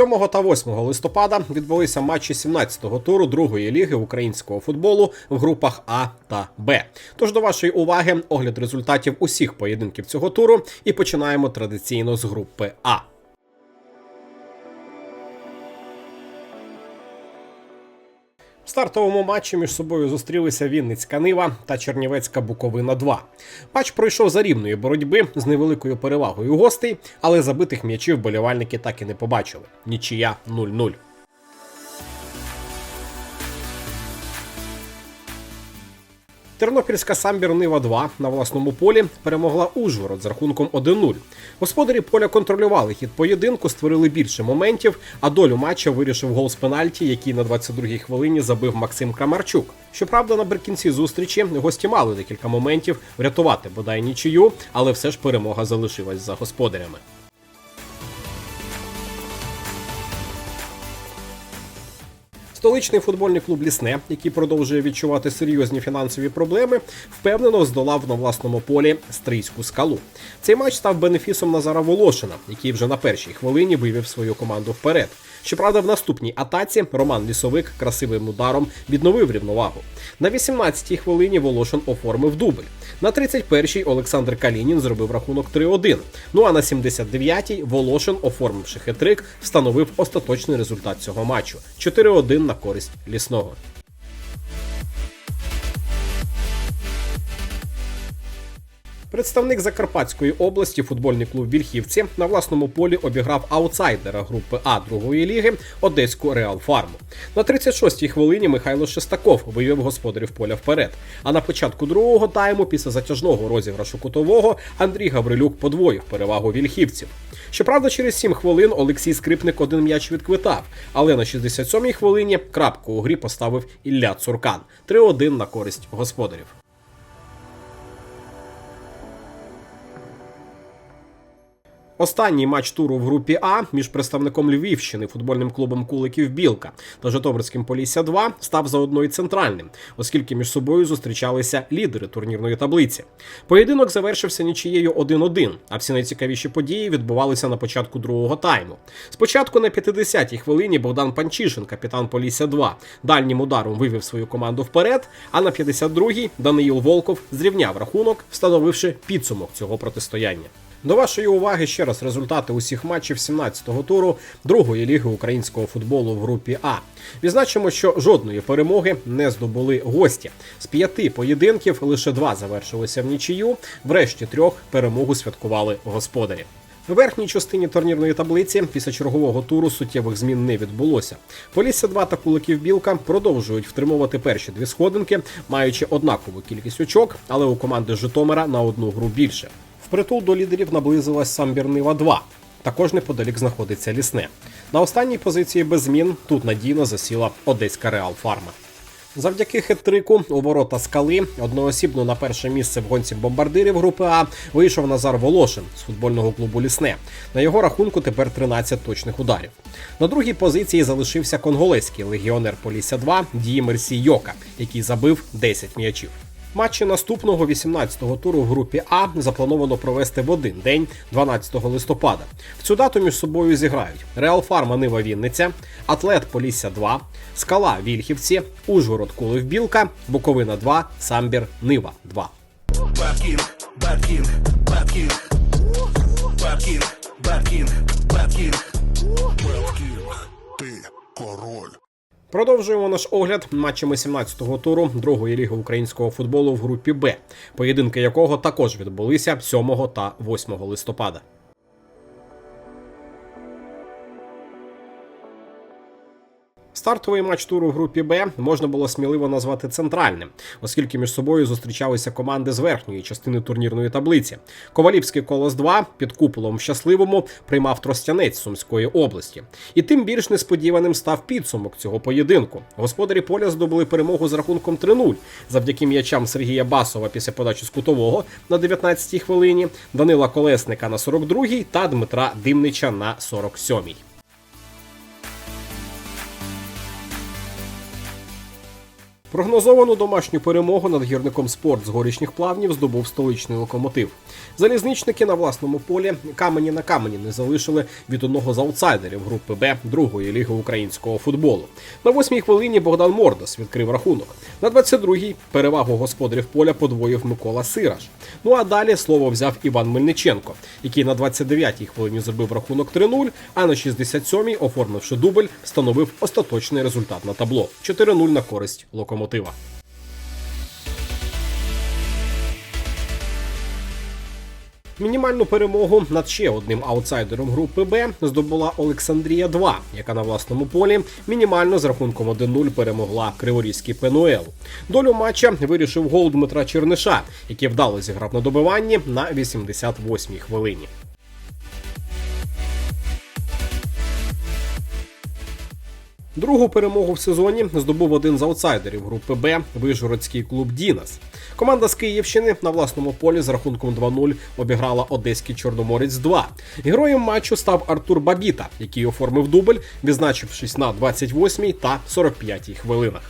Сьомого та 8 листопада відбулися матчі 17-го туру другої ліги українського футболу в групах А та Б. Тож до вашої уваги огляд результатів усіх поєдинків цього туру і починаємо традиційно з групи А. В стартовому матчі між собою зустрілися Вінницька Нива та Чернівецька Буковина 2. Матч пройшов за рівної боротьби з невеликою перевагою гостей, але забитих м'ячів болівальники так і не побачили. Нічия 0-0. Тернопільська самбір Нива 2 на власному полі перемогла Ужгород з рахунком 1-0. Господарі поля контролювали хід поєдинку, створили більше моментів, а долю матча вирішив гол з пенальті, який на 22-й хвилині забив Максим Крамарчук. Щоправда, наприкінці зустрічі гості мали декілька моментів врятувати бодай нічию, але все ж перемога залишилась за господарями. Столичний футбольний клуб Лісне, який продовжує відчувати серйозні фінансові проблеми, впевнено здолав на власному полі стрийську скалу. Цей матч став бенефісом Назара Волошина, який вже на першій хвилині вивів свою команду вперед. Щоправда, в наступній атаці Роман Лісовик красивим ударом відновив рівновагу. На 18-й хвилині Волошин оформив дубль. На 31-й Олександр Калінін зробив рахунок 3-1. Ну а на 79-й Волошин, оформивши хитрик, встановив остаточний результат цього матчу 4-1 на користь лісного. Представник Закарпатської області, футбольний клуб Вільхівці, на власному полі обіграв аутсайдера групи А другої ліги Одеську Реал Фарму. На 36-й хвилині Михайло Шестаков вивів господарів поля вперед. А на початку другого тайму, після затяжного розіграшу кутового, Андрій Гаврилюк подвоїв перевагу вільхівців. Щоправда, через 7 хвилин Олексій Скрипник один м'яч відквитав, але на 67-й хвилині крапку у грі поставив Ілля Цуркан 3-1 на користь господарів. Останній матч туру в групі А між представником Львівщини, футбольним клубом Куликів Білка та Житомирським Полісся 2 став заодно і центральним, оскільки між собою зустрічалися лідери турнірної таблиці. Поєдинок завершився нічією 1-1, а всі найцікавіші події відбувалися на початку другого тайму. Спочатку на 50-й хвилині Богдан Панчишин, капітан Полісся 2, дальнім ударом вивів свою команду вперед. А на 52-й Даниїл Волков зрівняв рахунок, встановивши підсумок цього протистояння. До вашої уваги ще раз результати усіх матчів 17-го туру другої ліги українського футболу в групі А. Відзначимо, що жодної перемоги не здобули гості. З п'яти поєдинків лише два завершилися в нічию. Врешті трьох перемогу святкували господарі. В верхній частині турнірної таблиці після чергового туру суттєвих змін не відбулося. Полісся 2 та Куликів Білка продовжують втримувати перші дві сходинки, маючи однакову кількість очок, але у команди Житомира на одну гру більше. Впритул до лідерів наблизилась Самбірнива 2. Також неподалік знаходиться лісне. На останній позиції без змін тут надійно засіла Одеська Реал Фарма. Завдяки хет-трику у ворота скали одноосібно на перше місце в гонці бомбардирів групи А вийшов Назар Волошин з футбольного клубу Лісне. На його рахунку тепер 13 точних ударів. На другій позиції залишився конголезький легіонер Полісся 2 Дії Мерсі Йока, який забив 10 м'ячів. Матчі наступного 18-го туру в групі А заплановано провести в один день, 12 листопада. В цю дату між собою зіграють Реал Фарма Нива Вінниця, Атлет Полісся 2, Скала Вільхівці, Ужгород Кулив Білка, Буковина 2, Самбір Нива 2. Беткінг, Беткінг, Беткінг, Беткінг, Беткінг, Беткінг. Продовжуємо наш огляд матчами 17-го туру другої ліги українського футболу в групі Б, поєдинки якого також відбулися 7 та 8 листопада. Стартовий матч туру в групі Б можна було сміливо назвати центральним, оскільки між собою зустрічалися команди з верхньої частини турнірної таблиці. Ковалівський колос 2 під куполом в щасливому приймав Тростянець Сумської області. І тим більш несподіваним став підсумок цього поєдинку. Господарі поля здобули перемогу з рахунком 3-0 завдяки м'ячам Сергія Басова після подачі з кутового на 19-й хвилині, Данила Колесника на 42-й та Дмитра Димнича на 47-й. Прогнозовану домашню перемогу над гірником спорт з горішніх плавнів здобув столичний локомотив. Залізничники на власному полі камені на камені не залишили від одного з аутсайдерів групи Б другої ліги українського футболу. На восьмій хвилині Богдан Мордос відкрив рахунок. На 22-й перевагу господарів поля подвоїв Микола Сираш. Ну а далі слово взяв Іван Мельниченко, який на 29-й хвилині зробив рахунок 3-0, а на 67-й, оформивши дубль, встановив остаточний результат на табло 4-0 на користь локомотива. Мінімальну перемогу над ще одним аутсайдером групи Б здобула Олександрія 2, яка на власному полі мінімально з рахунком 1-0 перемогла Криворізький Пенуел. Долю матча вирішив гол Дмитра Черниша, який вдало зіграв на добиванні на 88-й хвилині. Другу перемогу в сезоні здобув один з аутсайдерів групи Б Вижгородський клуб Дінас. Команда з Київщини на власному полі з рахунком 2-0 обіграла Одеський Чорноморець 2. Героєм матчу став Артур Бабіта, який оформив дубль, відзначившись на 28-й та 45-й хвилинах.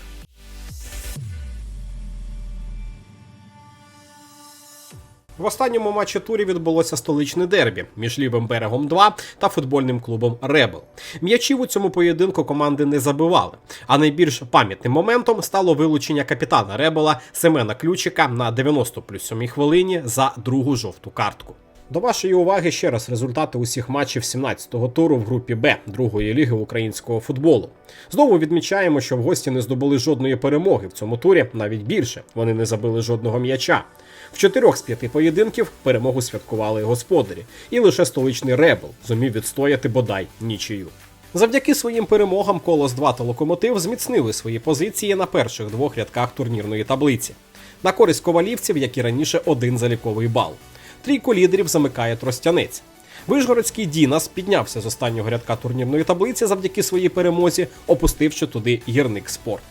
В останньому матчі турі відбулося столичне дербі між лівим берегом 2 та футбольним клубом Ребел. М'ячів у цьому поєдинку команди не забивали. А найбільш пам'ятним моментом стало вилучення капітана Ребела Семена Ключика на 90 плюс 7 хвилині за другу жовту картку. До вашої уваги ще раз результати усіх матчів 17-го туру в групі Б другої ліги українського футболу. Знову відмічаємо, що в гості не здобули жодної перемоги в цьому турі, навіть більше. Вони не забили жодного м'яча. В чотирьох з п'яти поєдинків перемогу святкували господарі, і лише столичний Ребел зумів відстояти бодай нічию. Завдяки своїм перемогам Колос 2 та Локомотив зміцнили свої позиції на перших двох рядках турнірної таблиці. На користь ковалівців, як і раніше, один заліковий бал. Трійку лідерів замикає Тростянець. Вишгородський Дінас піднявся з останнього рядка турнірної таблиці завдяки своїй перемозі, опустивши туди гірник спорт.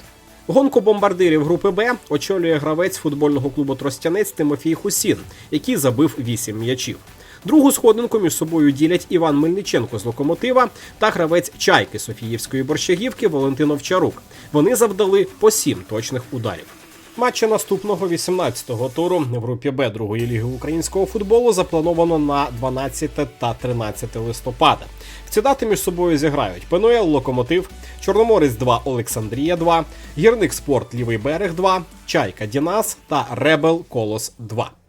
Гонку бомбардирів групи Б очолює гравець футбольного клубу Тростянець Тимофій Хусін, який забив 8 м'ячів. Другу сходинку між собою ділять Іван Мельниченко з локомотива та гравець чайки Софіївської борщагівки Валентин Овчарук. Вони завдали по 7 точних ударів. Матчі наступного 18-го туру в групі Б другої ліги українського футболу заплановано на 12 та 13 листопада. В ці дати між собою зіграють Пенуел Локомотив, Чорноморець 2 Олександрія 2, Гірник Спорт Лівий берег 2, Чайка Дінас та Ребел Колос 2.